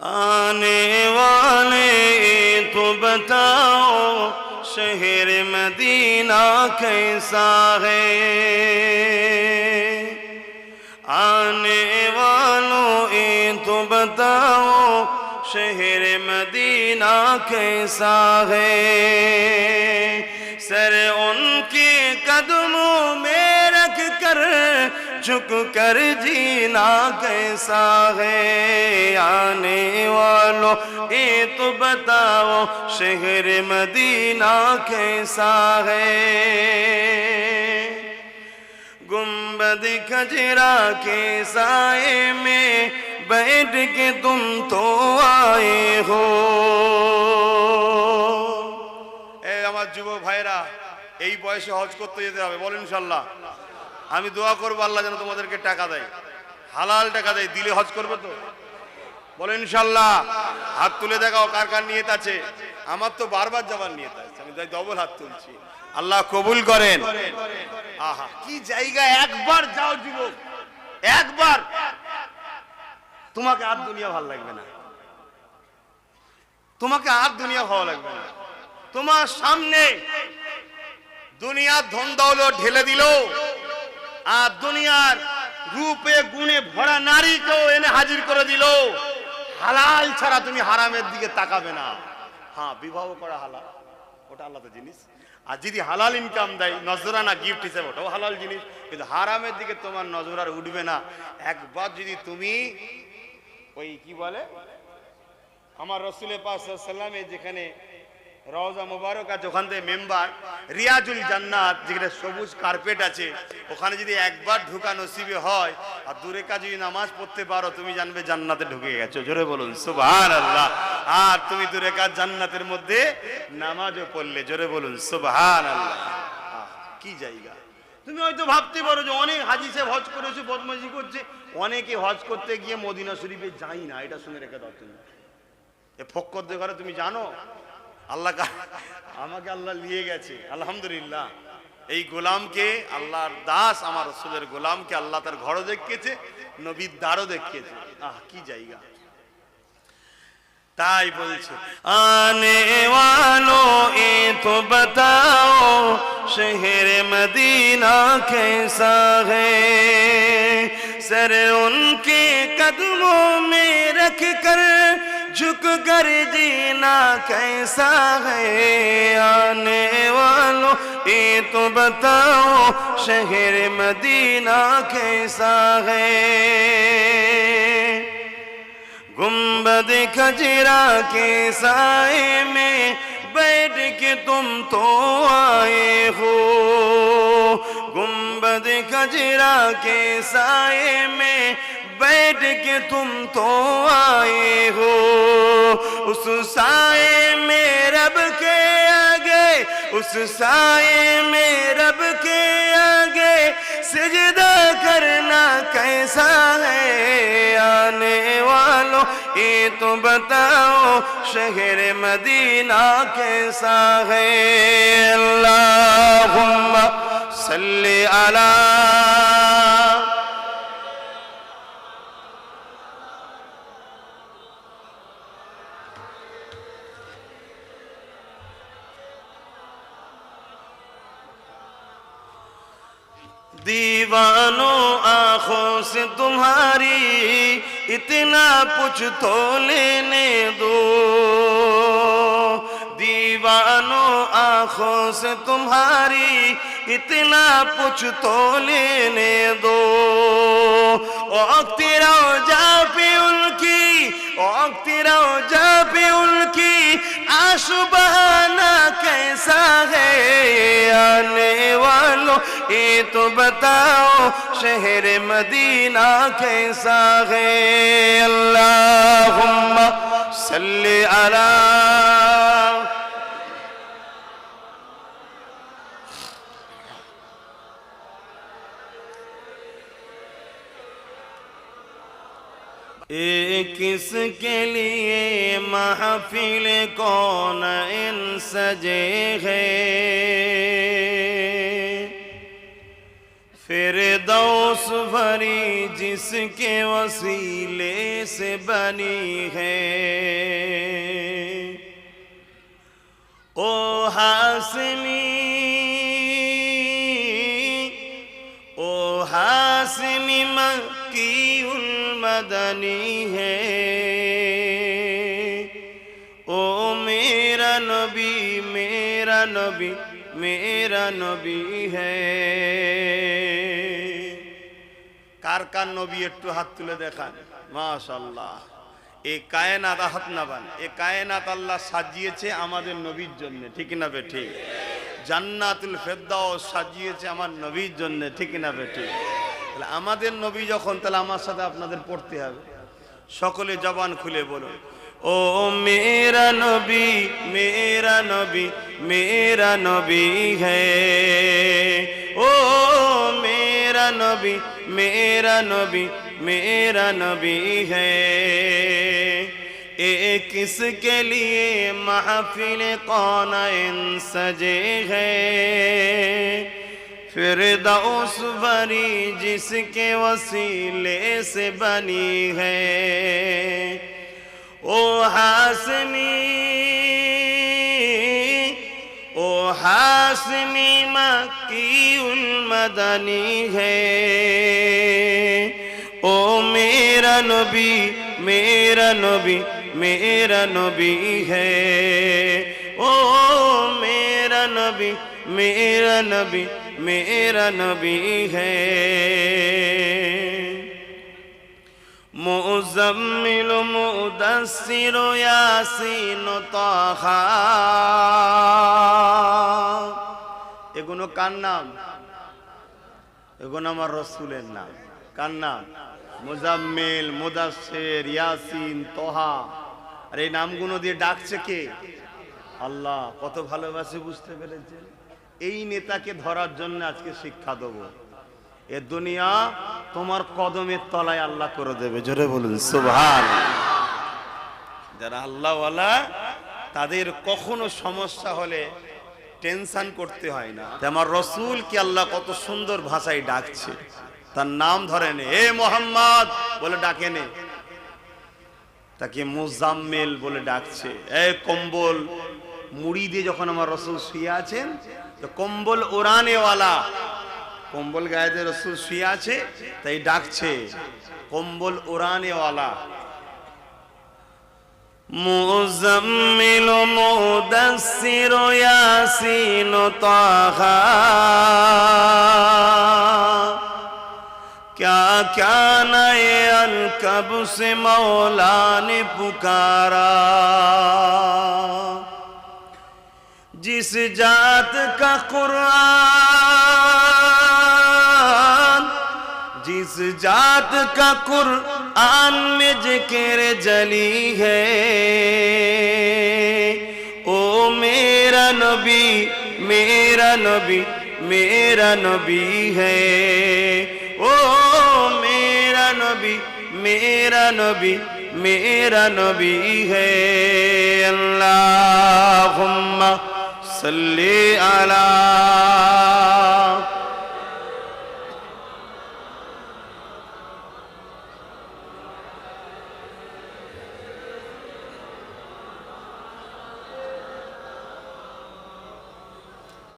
آنے والے تو بتاؤ شہر مدینہ کیسا ہے آنے والوں تو بتاؤ شہر مدینہ کیسا ہے سر ان کے قدموں میں رکھ کر झुक कर जीना कैसा है आने वालों ये तो बताओ शहर मदीना कैसा है गुम्बद खजरा के साए में बैठ के तुम तो आए हो এই আমার যুবক ভাইরা এই বয়সে হজ করতে যেতে হবে বলেন ইনশাল্লাহ আমি দোয়া করব আল্লাহ যেন তোমাদেরকে টাকা দেয়। হালাল টাকা দেয়, দিলে হজ করবে তো? বলেন ইনশাল্লাহ। হাত তুলে দেখাও কার কার নিয়ত আছে। আমার তো বারবার যাবার নিয়ত আছে, আমি তাই ডবল হাত তুলছি। আল্লাহ কবুল করেন। আহা, কি জায়গা, একবার যাও যুবক, একবার। তোমাকে আর দুনিয়া ভালো লাগবে না। তোমাকে আর দুনিয়া ভালো লাগবে না। তোমার সামনে দুনিয়ার ধন দৌলত ঢেলে দিল। আর দুনিয়ার রূপে, গুণে ভরা নারীকেও এনে হাজির করে দিল। হালাল ছাড়া তুমি হারামের দিকে তাকাবে না। হ্যাঁ বিবাহ করা হালাল। ওটা আলাদা জিনিস। আর যদি হালাল ইনকাম দেয়, নজরানা গিফট হিসেবে, ওটাও হালাল জিনিস। কিন্তু হারামের দিকে তোমার নজর আর উঠবে না। একবার যদি তুমি ওই কি বলে? আমার রসুলের পাক সাল্লামে যেখানে রওজা মুবারক আছে, ওখান থেকে মেম্বার, রিয়াজুল জান্নাত, যেখানে সবুজ কার্পেট আছে, ওখানে যদি একবার ঢুকা নসিবে হয়, আর দূরে কাজ যদি নামাজ পড়তে পারো, তুমি জানবে জান্নাতে ঢুকে গেছো। জোরে বলুন সুবহান আল্লাহ আর তুমি দূরে কাজ জান্নাতের মধ্যে নামাজও পড়লে, জোরে বলুন সুবহান আল্লাহ কি জায়গা। তুমি হয়তো ভাবতে পারো যে অনেক হাজি সাহেব হজ করেছে বদমাজি করছে। অনেকে হজ করতে গিয়ে মদিনা শরীফে যাই না, এটা শুনে রেখে দাও তুমি। এ ফক্করদের ঘরে তুমি জানো? আল্লাহ কা- আমাকে আল্লাহ নিয়ে গেছে আলহামদুলিল্লাহ এই গোলামকে আল্লাহর দাস আমার রসুলের গোলামকে আল্লাহ তার ঘরও দেখিয়েছে নবীর দ্বারও দেখিয়েছে আহ কি জায়গা তাই বলছে आने वालों ये तो बताओ शहर मदीना कैसा है सर उनके कदमों में रख कर झुक कर जीना कैसा है आने वालों ये तो बताओ शहर मदीना कैसा है गुम्बद खजरा के साए में बैठ के तुम तो आए हो गुम्बद खजरा के साए में बैठ के तुम तो आए हो उस साए में रब के आगे उस साए में रब के आगे सजदा करना कैसा है आने वालों ये तो बताओ शहर मदीना कैसा है अल्लाहुम्मा दीवानों आंखों से तुम्हारी इतना कुछ तो लेने दो दीवानों आंखों से तुम्हारी इतना कुछ तो लेने दो और तेरा जा पे उनकी और तेरा जा पे उनकी आंसू बहाना कैसा है आने वालों ये तो बताओ शहर मदीना कैसा है अल्लाहुम्मा सल्ली अला ये किसके लिए महफिल कौन इन सजे है फिर दौस भरी जिसके वसीले से बनी है ओ हासमी ओ हासमी मक्की उल मदनी है ओ मेरा नबी मेरा नबी মেরা নবী হে কার কার নবী একটু হাত তুলে দেখান মাশাল্লাহ এ কায়নাত হাত নাবান এ কায়নাত আল্লাহ সাজিয়েছে আমাদের নবীর জন্য ঠিক না বে ঠিক জান্নাতুল ফেদ্দাও সাজিয়েছে আমার নবীর জন্য ঠিক না বে ঠিক তাহলে আমাদের নবী যখন, তাহলে আমার সাথে আপনাদের পড়তে হবে। সকলে জবান খুলে বলুন। ও মেরা নবী মেরা নবী মেরা নবী হে ও মেরা নবী মেরা নবী মেরা নবী হে ایک کس کے لیے محفل کون سجے ہے پھر دوس بری جس کے وسیلے سے بنی ہے ও হাসনি ও হাসনি মাকি উল মদনী হে। ও মেরা নবী মেরা নবী মেরা নবী হে। ও মেরা নবী মেরা নবী মেরা নবী হে। মুজাম্মিল, মুদাসসির, ইয়াসিন, তাহা। এগুলো কার নাম? এগুলো আমার রসুলের নাম। কার নাম? মুজাম্মিল, মুদাসসির, ইয়াসিন, তোহা। আর এই নামগুলো দিয়ে ডাকছে কে? আল্লাহ, কত ভালোবাসে, বুঝতে পেরেছেন? এই নেতাকে ধরার জন্য আজকে শিক্ষা দেবো। এ দুনিয়া তোমার কদমের তলায় আল্লাহ করে দেবে। জোরে বলুন সুভান যারা আল্লাহওয়ালা, তাদের কখনো সমস্যা হলে টেনশন করতে হয় না। আমার রসুল কি আল্লাহ কত সুন্দর ভাষায় ডাকছে। তার নাম ধরে নে এ মোহাম্মদ! বলে ডাকে নে। তাকে মুজাম্মেল বলে ডাকছে। এ কম্বল! মুড়ি দিয়ে যখন আমার রসুল শুয়ে আছেন, তো কম্বল ওরানেওয়ালা কম্বল গায়ে রসুল শুয়ে আছে তাই ডাকছে কম্বল ওরানেওয়ালা মুজাম্মিল মুদাসসির ইয়াসিন তাহা क्या क्या नए अनकब से मौला ने पुकारा जिस जात का कुरान जिस जात का कुरान में ज़िक्र जली है। ओ मेरा नबी मेरा नबी मेरा नबी है। ओ मेरा नबी मेरा नबी मेरा नबी है। अल्लाहुम्मा सल्ली अला